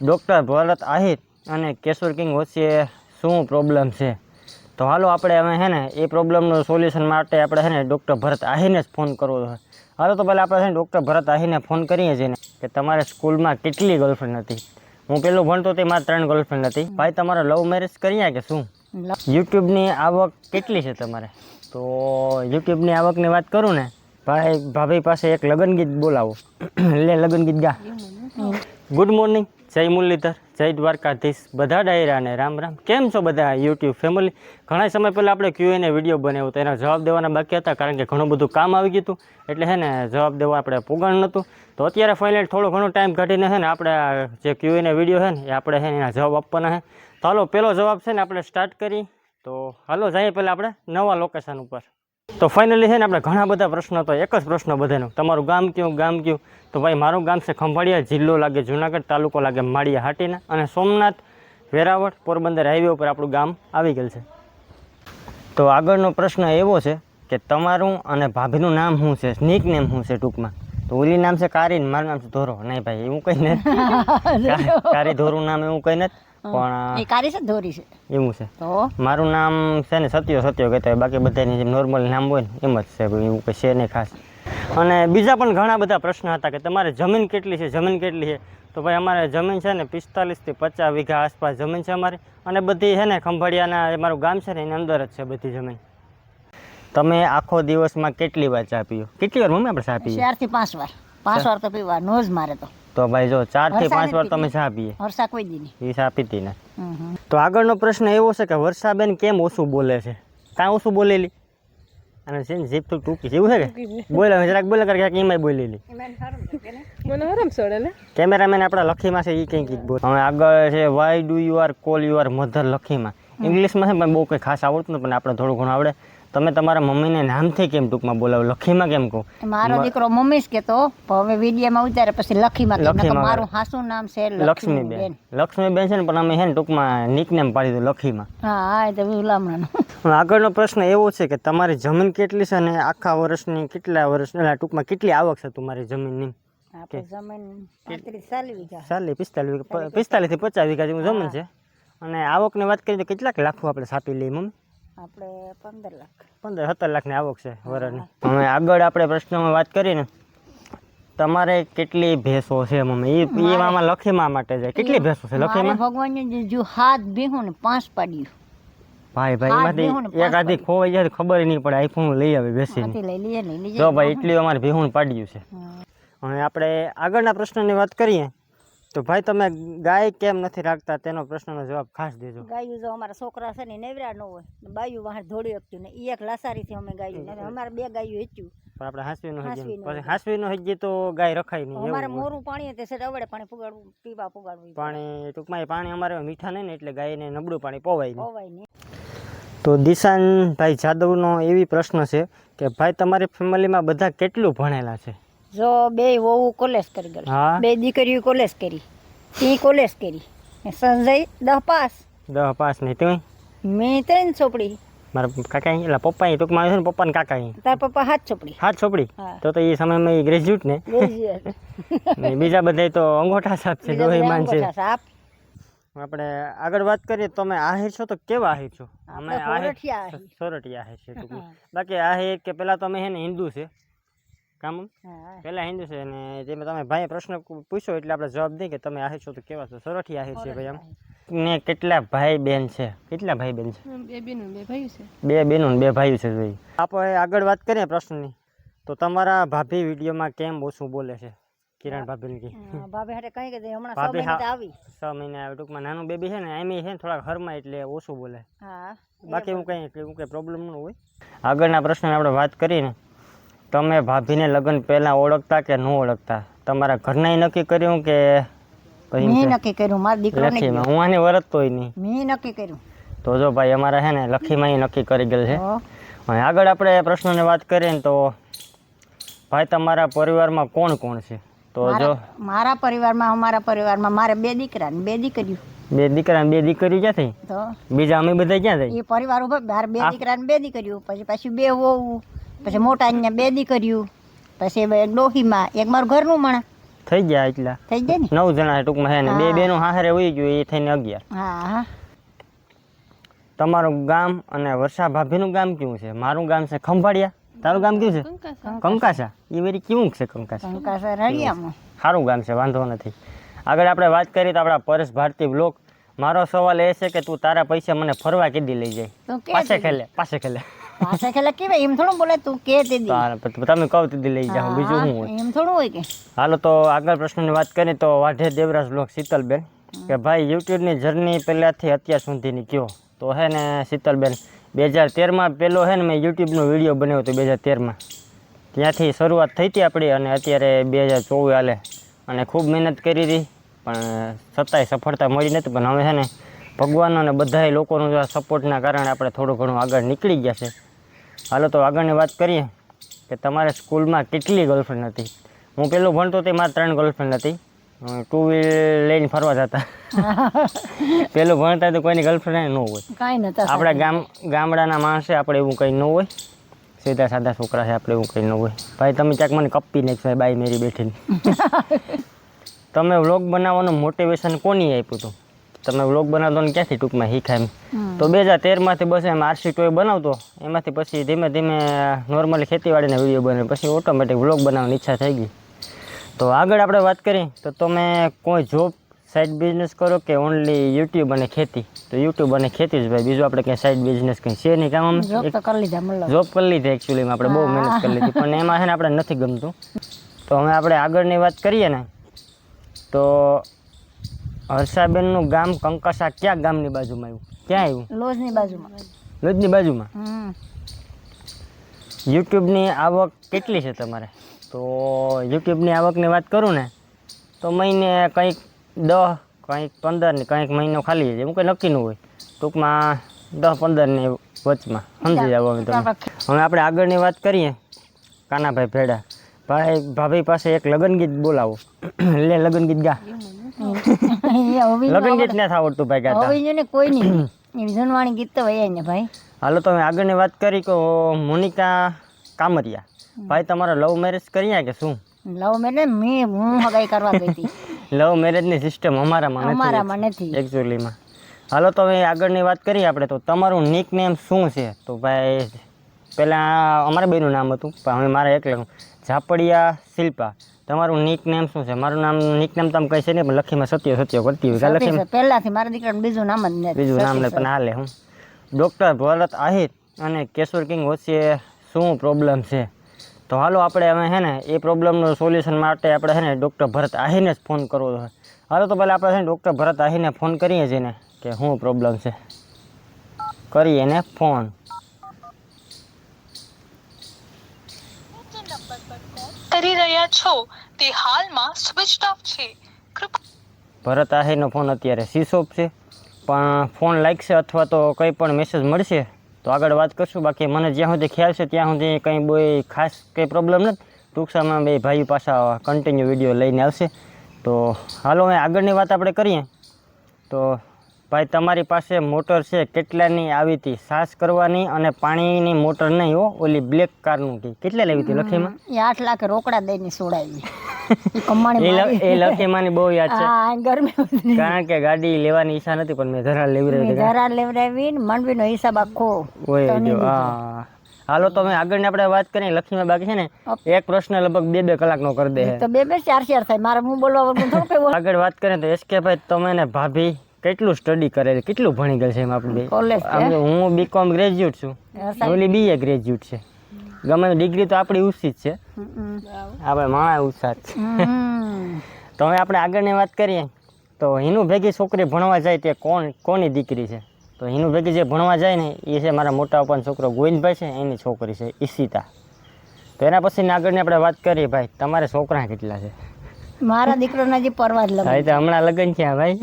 Doctor ભરત આહિર અને કેશોર king વચ્ચે શું પ્રોબ્લેમ છે? તો હાલો આપણે હવે હે ને એ પ્રોબ્લેમનું સોલ્યુશન માટે આપણે છે ને ડૉક્ટર ભરત આહિરને જ ફોન કરવો છે. હાલો તો પહેલાં આપણે છે ને ડૉક્ટર ભરત આહિરને ફોન કરીએ છીએ ને કે તમારે સ્કૂલમાં કેટલી ગર્લફ્રેન્ડ હતી? હું પેલું ભણતો તે મારા ત્રણ ગર્લફ્રેન્ડ હતી. ભાઈ તમારે લવ મેરેજ કર્યા કે શું? યુટ્યુબની આવક કેટલી છે તમારે? તો યુટ્યુબની આવકની વાત કરું ને ભાઈ ભાભી પાસે એક લગ્ન ગીત બોલાવો. લે લગ્ન ગીત ગા ગુડ મોર્નિંગ જય મુરલીધર. જય દ્વારકાધીશ. બધા ડાયરાને રામ રામ. કેમ છો બધા યુટ્યુબ ફેમિલી ઘણા સમય પહેલાં આપણે ક્યુ એને વીડિયો બનાવ્યો તો એના જવાબ દેવાના બાકી હતા કારણ કે ઘણું બધું કામ આવી ગયું હતું. એટલે હે ને જવાબ દેવા આપણે પુગાણ નહોતું. તો અત્યારે ફાઇનલ થોડો ઘણો ટાઈમ કાઢીને છે ને આપણે જે ક્યુ એને વીડિયો છે ને, એ આપણે હે એના જવાબ આપવાના છે. તો હાલો પહેલો જવાબ છે ને આપણે સ્ટાર્ટ કરી તો હાલો, જઈએ પહેલાં આપણે નવા લોકેશન ઉપર. તો ફાઇનલી છે ને આપણે ઘણા બધા પ્રશ્નો તો એક જ પ્રશ્ન બધાનો. તમારું ગામ કયું ગામ કયું? તો ભાઈ મારું ગામ છે ખંભાળિયા જિલ્લો લાગે જુનાગઢ તાલુકો લાગે માળિયા હાટીના. અને સોમનાથ વેરાવળ પોરબંદર હાઈવે ઉપર આપણું ગામ આવી ગયેલ છે. તો આગળનો પ્રશ્ન એવો છે કે તમારું અને ભાભીનું નામ શું છે? સ્નિક નેમ શું છે ટૂંકમાં? તો ઓલી નામ છે કારી મારું નામ છે ધોરો. નહીં ભાઈ એવું કંઈ નથી. કારી ધોરું નામ એવું કંઈ નથી. પણ એ કારી છે ધોરી છે. એવું છે. તો? મારું નામ છે ને સત્યો સત્યો કહેતા હોય. બાકી બધાની જેમ નોર્મલ નામ હોય ને એમ જ છે. એવું કંઈ છે નહીં ખાસ. અને બીજા પણ ઘણા બધા પ્રશ્ન હતા કે તમારે જમીન કેટલી છે જમીન કેટલી છે? તો ભાઈ અમારે જમીન છે ને પિસ્તાલીસથી પચાસ વીઘા આસપાસ જમીન છે અમારી. અને બધી છે ને ખંભાળિયાના મારું ગામ છે ને એની અંદર જ છે બધી જમીન. તમે આખો દિવસમાં કેટલી વાર ચા પીઓ? કેટલી વાર મમ્મી આપણે ચા પીએ? ચારથી પાંચ વાર. પાંચ વાર તો પીવા નોઝ મારે તો. તો ભાઈ જો ચારથી પાંચ વાર તમે ચા પીએ. હરસા કોઈ દી નહીં. એ ચા પીતી ને. તો આગળનો પ્રશ્ન એવો છે કે વર્ષાબેન કેમ ઓછું બોલે છે? કાં ઓછું બોલેલી? અને છે ને જીભ તો ટૂંકી છે એવું છે કે? બોલે હવે જરાક બોલે કરે ક્યાંક એમાંય બોલેલી. મને છોડે ને. કેમેરામેન આપણા લખીમાં છે એ કંઈક કંઈક બોલ. હવે આગળ છે why do you are call you are mother લખીમાં ઇંગ્લિશમાં છે પણ બહુ કંઈ ખાસ આવડતું નથી પણ આપણે થોડું ઘણું આવડે. તમે તમારા મમ્મીને નામથી કેમ ટૂંકમાં બોલાવો? લખીમાં કેમ કહો? મારો દીકરો મમ્મી જ કહેતો હવે વિડીયોમાં ઉતારે પછી લખીમાં. લખીમાં મારું હાસું નામ છે લક્ષ્મીબેન. લક્ષ્મીબેન. છે ને પણ અમે છે ને ટૂંકમાં નિકનેમ પાડી દીધું લખીમાં. હા હા એ તો ઉલામણાનું આગળનો પ્રશ્ન એવો છે કે તમારી જમીન કેટલી છે અને આખા વર્ષની કેટલા વર્ષ ટૂંકમાં કેટલી આવક છે તમારી જમીનની? ચાલીસ પિસ્તાલીસ પિસ્તાલીસથી પચાસ વીઘા જેવું જમીન છે. અને આવકની વાત કરીએ તો કેટલાક લાખો આપણે સાપી લઈએ મમ્મી? આપણે પંદર લાખ. પંદર સત્તર લાખની આવક છે વરસની હવે આગળ આપણે પ્રશ્નમાં વાત કરીએ ને તમારે કેટલી ભેંસો છે મમ્મી? એ એ આમાં લખીમાં માટે જાય કેટલી ભેંસો છે? લખીમા ભગવાનની જો હાથ ભીહું ને પાંચ પાડ્યું ભાઈ ભાઈ એમાંથી એક આધી ખોવાઈ જાય ખબર નહીં પડે. આઈફોન લઈ આવે બેસીને. જો ભાઈ એટલી અમારે ભેહું પાડ્યું છે. હવે આપણે આગળના પ્રશ્નની વાત કરીએ. તો ભાઈ તમે ગાય કેમ નથી રાખતા? તેનો પ્રશ્નનો જવાબ ખાસ દેજો. ગાયું જો અમારા છોકરા છે ને નેવરા ન હોય. ને બાયું વાહે દોડી શકતું ને એક લાસારીથી અમે ગાયું. ને અમારે બે ગાયું હેચ્યું. પણ આપણે હાંસવીનો હજી. પછી પછી હાંસવીનો હજી તો ગાય રખાય નહીં. અમારે મોરું પાણી તે છે અવડે પાણી પુગાડવું પીવા પુગાડવું પાણી ટૂંકમાં એ પાણી અમારે મીઠા નહીં ને એટલે ગાયને નબળું પાણી પોવાય નહીં. પોવાય નહીં. તો દિશાનભાઈ જાદવનો એવી પ્રશ્ન છે કે ભાઈ તમારી ફેમિલીમાં બધા કેટલું ભણેલા છે? જો બે વહુ કોલેજ કરી ગયેલ. હા. બે દીકરીઓ કોલેજ કરી. તી કોલેજ કરી. સંજય દહ પાસ. દહ પાસ નહીં તું? મેં ત્રણ ચોપડી મારા કાકા એટલે પપ્પા ટૂંકમાં છે ને પપ્પાને કાકા તાર પપ્પા હાથ ચોપડી હાથ છોપડી તો તો એ સમયમાં એ ગ્રેજ્યુએટ ને? બીજા બધા તો અંગોઠા સાપ છે બધા છે. સાપ. આપણે આગળ વાત કરીએ તો તમે આહિર છો તો કેવા આહિર છો? અમે આહિર સોરઠિયા આહિર. છે બાકી આહિર કે પેલા તો અમે છે ને હિન્દુ છે. કામ? હા પેલા હિન્દુ છે અને જેમાં તમે ભાઈ પ્રશ્ન પૂછો એટલે આપણે જવાબ દઈએ કે તમે આહે છો તો કેવા છો? સોરઠિયા આહે છે ભાઈ આમ. ને કેટલા ભાઈ બેન છે? કેટલા ભાઈ બેન છે બે બેનો બે ભાઈ છે. બે બેનો બે ભાઈ છે ભાઈ. આપણે આગળ વાત કરીએ પ્રશ્નની. તો તમારા ભાભી વિડીયોમાં કેમ ઓછું બોલે છે? કિરણ ભાભી ની ભાભી હાટે કઈ કે હમણાં છ ભાભી મહિને હા. તો આવી. છ મહિના આવે. ટૂંકમાં નાનું બેબી છે ને એમ છે ને થોડાક હરમાં એટલે ઓછું બોલે. હા બાકી હું કઈ હું કંઈ પ્રોબ્લેમ ન હોય. આગળના પ્રશ્નની આપણે વાત કરીને તમે ભાભીને લગ્ન પહેલાં ઓળખતા કે ન ઓળખતા? તમારા ઘરનાય નક્કી કર્યું કે મેં નક્કી કર્યું મારા દીકરાને લખીમાં. હું આને વરતતોય નહીં. મેં નક્કી કર્યું. તો જો ભાઈ અમારા છે ને લખીમાં નક્કી કરી ગયેલ છે. હવે આગળ આપણે પ્રશ્નની વાત કરીએ તો ભાઈ તમારા પરિવારમાં કોણ કોણ છે? તો જો મારા- પરિવારમાં અમારા પરિવારમાં મારે બે દીકરા ને બે દીકરીઓ. બે દીકરા બે દીકરી ક્યાં થઈ તો બીજા અમે બધા ક્યાં થઈ? એ પરિવાર ઉપર બે દીકરા ને બે દીકરીઓ પછી પાછી બે વહુ. પછી મોટા ને બે દીકરીઓ પછી એક ડોહીમાં એક મારું ઘરનું મણા થઈ ગયા એટલા. થઈ જાય ને? નવ જણા ટૂંકમાં હે ને બે. બેનો હારે હોય ગયું એ થઈને અગિયાર. હા હા. તમારું ગામ અને વર્ષા ભાભીનું ગામ કેવું છે? મારું ગામ છે ખંભાળિયા. તારું ગામ કેવું છે? કંકાસા. કંકાસા. એ વેરી કેવું છે કંકાસા? કંકાસા રળિયામાં. સારું ગામ છે વાંધો નથી. આગળ આપણે વાત કરીએ તો આપણા પરેશ ભારતી બ્લોક. મારો સવાલ એ છે કે તું તારા પૈસા મને ફરવા કીધી લઈ જાય? પાસે ખેલે પાસે ખેલે. પાસે લકી ભાઈ એમ થોડું બોલે તું કે તે દી. તમે કહો દીધી લઈ જાઓ બીજું હોય. એમ થોડું હોય કે. હાલો તો આગળ પ્રશ્નની વાત કરીએ તો વાઢે દેવરાજ લોક શીતલબેન કે ભાઈ યુટ્યુબની જર્ની પહેલાંથી અત્યાર સુધીની કયો? તો હે ને શીતલબેન બે હજાર તેરમાં પહેલો હે ને મેં યુટ્યુબનો વીડિયો બનાવ્યો હતો બે હજાર તેરમાં ત્યાંથી શરૂઆત થઈ હતી આપણી અને અત્યારે બે હજાર ચોવીસ હાલે. અને ખૂબ મહેનત કરી હતી પણ છતાંય સફળતા મળી નથી પણ હવે છે ને ભગવાન અને બધાય લોકોનું સપોર્ટના કારણે આપણે થોડું ઘણું આગળ નીકળી ગયા છે. હાલો તો આગળની વાત કરીએ કે તમારે સ્કૂલમાં કેટલી ગર્લફ્રેન્ડ હતી? હું પેલું ભણતો તે મારે ત્રણ ગર્લફ્રેન્ડ હતી. ટુ વ્હીલ લઈને ફરવા જતા. પેલું ભણતા તો કોઈની ગર્લફ્રેન્ડ ન હોય. કાંઈ નતા આપણા ગામ ગામડાના માણસે આપણે એવું કંઈ ન હોય. સીધા સાદા છોકરા છે આપણે એવું કંઈ ન હોય. ભાઈ તમે ક્યાંક મને કપી નાખશો બાઈ મેરી બેઠીને. તમે વ્લોગ બનાવવાનું મોટિવેશન કોની આપ્યું હતું? તમે વ્લોગ બનાવતો ને ક્યાંથી ટૂંકમાં શીખાય એમ? તો બે હજાર તેરમાંથી બસ એમ આરસી ટોય બનાવતો. એમાંથી પછી ધીમે ધીમે નોર્મલી ખેતીવાડીના વીડિયો બને. પછી ઓટોમેટિક વ્લોગ બનાવવાની ઈચ્છા થઈ ગઈ. તો આગળ આપણે વાત કરીએ તો તમે કોઈ જોબ સાઈડ બિઝનેસ કરો કે ઓનલી યુટ્યુબ અને ખેતી? તો યુટ્યુબ અને ખેતી જ ભાઈ. બીજું આપણે ક્યાંય સાઈડ બિઝનેસ કંઈ છે નહીં કામ જોબ કરી લીધા એકચ્યુઅલીમાં આપણે બહુ મહેનત કરી લીધી. પણ એમાં છે ને આપણે નથી ગમતું. તો હવે આપણે આગળની વાત કરીએ ને. તો હર્ષાબેનનું ગામ કંકસા ક્યાં ગામની બાજુમાં આવ્યું? ક્યાં આવ્યું? લોજની બાજુમાં. લોજની બાજુમાં? યુટ્યુબની આવક કેટલી છે તમારે? તો યુટ્યુબની આવકની વાત કરું ને તો મહિને કંઈક દસ કંઈક પંદર ને કંઈક મહિનો ખાલી જાય એવું કંઈ નક્કી ન હોય. ટૂંકમાં દસ પંદર ને વચમાં. સમજી જાવ અમે તમે. હવે આપણે આગળની વાત કરીએ. કાનાભાઈ ભેડા. ભાઈ ભાભી પાસે એક લગ્ન ગીત બોલાવો. લે લગ્ન ગીત ગા. લગ્ન ગીત નથી આવડતું ભાઈ ગાતા. હવે ને કોઈ નહીં. જૂનવાણી ગીત તો હોય ને ભાઈ. હાલો તો હવે આગળની વાત કરી કે મોનિકા કામરિયા. ભાઈ તમારા લવ મેરેજ કર્યા કે શું? લવ મેને મેં હું હગાઈ કરવા ગઈ હતી. લવ મેરેજની સિસ્ટમ અમારામાં નથી. અમારામાં નથી. એકચ્યુઅલીમાં હાલો તો હવે આગળની વાત કરીએ આપણે તો. તમારું નિક નેમ શું છે? તો ભાઈ પહેલાં અમારા બેનું નામ હતું પણ હવે મારે એકલાનું. ઝાપડિયા શિલ્પા. તમારું નિક નેમ શું છે? મારું નામ નિક નેમ તમે કહી છે ને પણ લખીમાં સત્ય સત્ય કરતી હોય. લખી પહેલાથી મારા દીકરાનું બીજું નામ જ બીજું નામ લે પણ હાલે હું ડૉક્ટર ભરત આહિર અને કેશોર કિંગ વચ્ચે શું પ્રોબ્લેમ છે? તો હાલો આપણે હવે હે ને એ પ્રોબ્લેમનું સોલ્યુશન માટે આપણે છે ને ડૉક્ટર ભરત આહિરને જ ફોન કરવો છે. હાલો તો પહેલાં આપણે છે ને ડૉક્ટર ભરત આહિરને ફોન કરીએ છીએ ને કે શું પ્રોબ્લેમ છે? કરીએ ને ફોન કરી રહ્યા છો તે હાલમાં સ્વિચ ઓફ છે. ભરત આહિરનો ફોન અત્યારે સ્વિચ ઓફ છે. પણ ફોન લાગશે અથવા તો કંઈ પણ મેસેજ મળશે, તો આગળ વાત કરશું. બાકી મને જ્યાં સુધી ખ્યાલ છે ત્યાં સુધી કંઈ બહુ ખાસ કંઈ પ્રોબ્લેમ નથી. ટૂંક સમયમાં બે ભાઈ પાછા કન્ટિન્યુ વીડિયો લઈને આવશે. તો હાલો હવે આગળની વાત આપણે કરીએ. તો ભાઈ તમારી પાસે મોટર છે કેટલાની આવી હતી? સાસ કરવાની અને પાણીની મોટર નહીં હો ઓલી બ્લેક કારનું કે કેટલા લેવી હતી લખીમાં? એ આઠ લાખ રોકડા દઈને સોડાવી. એ કમાણી એ લખીમાંની બહુ યાદ છે. ગરમી કારણ કે ગાડી લેવાની ઈચ્છા નથી પણ મેં ધરા લેવી રહી મેં ધરા લેવડાવી ને માંડવીનો હિસાબ આખો હા. હાલો તો આગળ આગળની આપણે વાત કરીએ લખીમાં બાકી છે ને એક પ્રશ્ન લગભગ બે બે કલાકનો કરી દે. તો બે બે ચાર ચાર થાય. મારે હું બોલવા આગળ વાત કરીએ તો એસકે ભાઈ તમે ને ભાભી કેટલું સ્ટડી કરેલ કેટલું ભણી ગયેલ છે એમ આપણે? કોલેજ હું બીકોમ ગ્રેજ્યુએટ છું. ઓલી બીએ ગ્રેજ્યુએટ છે. ગમે ડિગ્રી તો આપણી ઉચિત છે. આપણે માણા ઉત્સાહ છે. તો હવે આપણે આગળની વાત કરીએ. તો હિનુ ભેગી છોકરી ભણવા જાય તે કોણ કોની દીકરી છે? તો હિનુ ભેગી જે ભણવા જાય ને એ છે મારા મોટા પપ્પાનો છોકરો ગોવિંદભાઈ છે એની છોકરી છે ઈશિતા. તો એના પછી આગળની આપણે વાત કરીએ ભાઈ તમારે છોકરા કેટલા છે? મારા દીકરાના જે પરવા જ લગ્ન. ભાઈ તો હમણાં લગ્ન છે ભાઈ.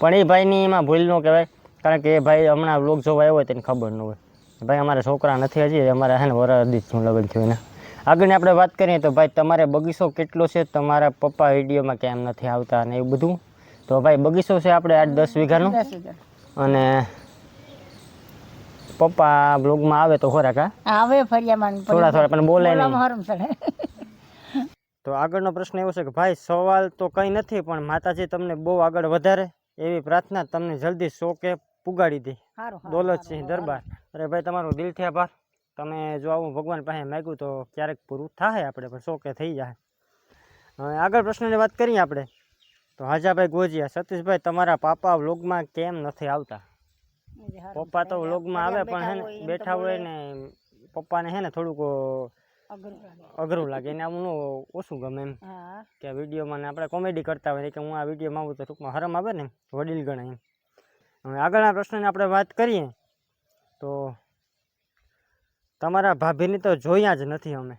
પણ એ ભાઈની એમાં ભૂલ ન કહેવાય. કારણ કે એ ભાઈ હમણાં વ્લોગ જોવા આવ્યો હોય તેને ખબર ન હોય. ભાઈ અમારા છોકરા નથી હજી અમારે હે ને શું લગ્ન થયું ને આગળની આપણે વાત કરીએ તો ભાઈ તમારે બગીચો કેટલો છે? તમારા પપ્પા વિડીયોમાં કેમ નથી આવતા અને એવું બધું. તો ભાઈ બગીચો છે આપણે આઠ દસ વીઘાનો. અને પપ્પા બ્લોગમાં આવે તો ખોરાક આવે ફરિયામાં થોડા થોડા પણ બોલે નહીં. તો આગળનો પ્રશ્ન એવો છે કે ભાઈ સવાલ તો કંઈ નથી પણ માતાજી તમને બહુ આગળ વધારે એવી પ્રાર્થના તમને જલ્દી શોકે પુગાડી દે. દોલતસિંહ દરબાર. અરે ભાઈ તમારો દિલથી આભાર. તમે જો આવું ભગવાન પાસે માગ્યું તો ક્યારેક પૂરું થાય આપણે પણ શોકે થઈ જાય હવે આગળ પ્રશ્નની વાત કરીએ આપણે. તો હાજાભાઈ ગોજિયા સતીશભાઈ તમારા પાપા વ્લોગમાં કેમ નથી આવતા? પપ્પા તો. વ્લોગમાં આવે પણ હે ને બેઠા હોય ને પપ્પાને હે ને થોડુંક અઘરું લાગે. એને આવું ઓછું ગમે એમ. કે વિડીયોમાં ને આપણે કોમેડી કરતા હોય કે હું આ વિડીયોમાં આવું તો ટૂંકમાં હરમ આવે ને વડીલ ગણાય એમ. હવે આગળના પ્રશ્નની આપણે વાત કરીએ તો તમારા ભાભીની તો જોયા જ નથી અમે.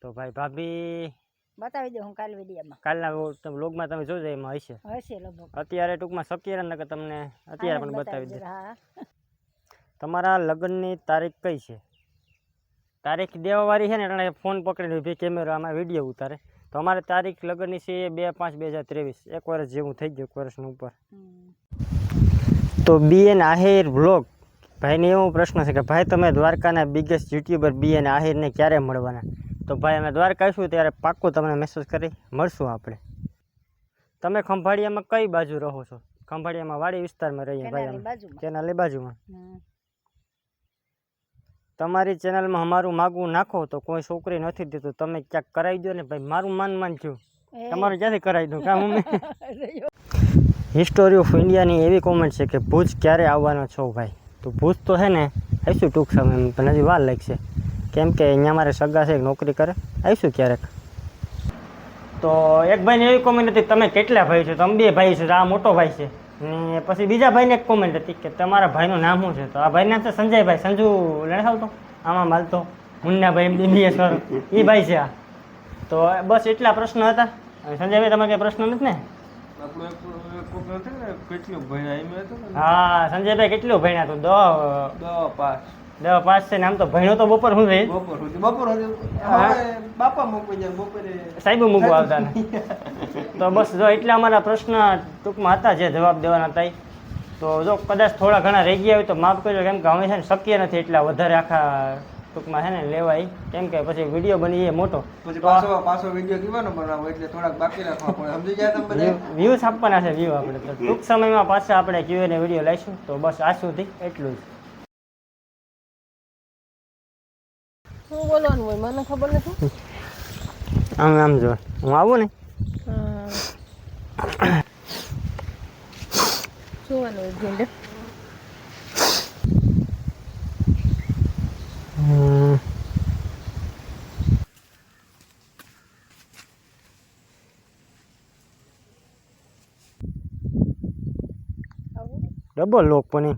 તો ભાઈ ભાભી બતાવી દે હું કાલ વિડીયોમાં કાલના વ્લોગમાં તમે જોજો એમાં હશે. હશે લગભગ. અત્યારે ટૂંકમાં શક્ય ન તમને અત્યારે પણ બતાવી દે દે. તમારા લગ્નની તારીખ કઈ છે? તારીખ દેવાવાળી છે ને એટલે ફોન પકડીને ઊભી કેમેરામાં વીડિયો ઉતારે. તો અમારે તારીખ લગ્નની છે બે પાંચ બે હજાર ત્રેવીસ. એક વર્ષ જેવું થઈ ગયું એક વર્ષનું ઉપર. તો બી એન આહિર વ્લોગ ભાઈને એવો પ્રશ્ન છે કે ભાઈ તમે દ્વારકાના બિગેસ્ટ યુટ્યુબર બી એન આહિરને ક્યારે મળવાના? તો ભાઈ અમે દ્વારકા આવીશું ત્યારે પાક્કું તમને મેસેજ કરી મળશું આપણે. તમે ખંભાળિયામાં કઈ બાજુ રહો છો? ખંભાળિયામાં વાડી વિસ્તારમાં રહીએ ભાઈ કેનાલી બાજુમાં. તમારી ચેનલમાં અમારું માગવું નાખો તો કોઈ છોકરી નથી દેતું. તમે ક્યાંક કરાવી દો ને ભાઈ મારું માન માન થયું તમારું ક્યાંથી કરાવી દઉં? કામ અમે હિસ્ટોરી ઓફ ઇન્ડિયાની એવી કોમેન્ટ છે કે ભુજ ક્યારે આવવાનો છો ભાઈ? તો ભુજ તો છે ને આવીશું ટૂંક સમયમાં પણ હજી વાર લાગશે. કેમ કે અહીંયા મારે સગા છે નોકરી કરે. આવીશું ક્યારેક. તો એક ભાઈને એવી કોમેન્ટ હતી તમે કેટલા ભાઈ છો? તમે બે ભાઈ છો આ મોટો ભાઈ છે. ને પછી બીજા ભાઈને એક કોમેન્ટ હતી કે તમારા ભાઈનું નામ શું છે? તો આ ભાઈ નામ છે સંજયભાઈ. સંજુ લણસાવતો આમાં માલતો. મુન્નાભાઈ એમ દિવ્યેશ્વર એ ભાઈ છે આ. તો બસ એટલા પ્રશ્ન હતા. સંજયભાઈ તમારે કંઈ પ્રશ્ન નથી ને? હા સંજયભાઈ કેટલું ભણ્યા તું? દો દસ પાસ. દસ પાંચ છે ને આમ તો ભણ્યો તો બપોર શું રહી બપોર સુધી બપોર સુધી. બાપા મૂકવી જાય બપોરે. સાહેબ મૂકવા આવતા ને? તો બસ જો એટલા અમારા પ્રશ્ન ટૂંકમાં હતા જે જવાબ દેવાના હતા તો જો કદાચ થોડા ઘણા રહી ગયા હોય તો માફ કરજો કેમ કે અમે છે ને શક્ય નથી એટલા વધારે આખા ટૂંકમાં છે ને લેવાય. કેમ કે પછી વીડિયો બની જાય મોટો. પછી પાછો પાછો વીડિયો કેવાનો બનાવો એટલે થોડાક બાકી રાખવા પડે. સમજી ગયા તમે બધા? વ્યૂઝ આપવાના છે વ્યૂ આપણે. તો ટૂંક સમયમાં પાછા આપણે ક્યુએને વીડિયો લાવીશું તો બસ આ સુધી એટલું જ. શું બોલવાનું હોય? મને ખબર નથી. આમ આમ જો. હું આવું ને? જોવાનું હોય. ડબલ લોક પણ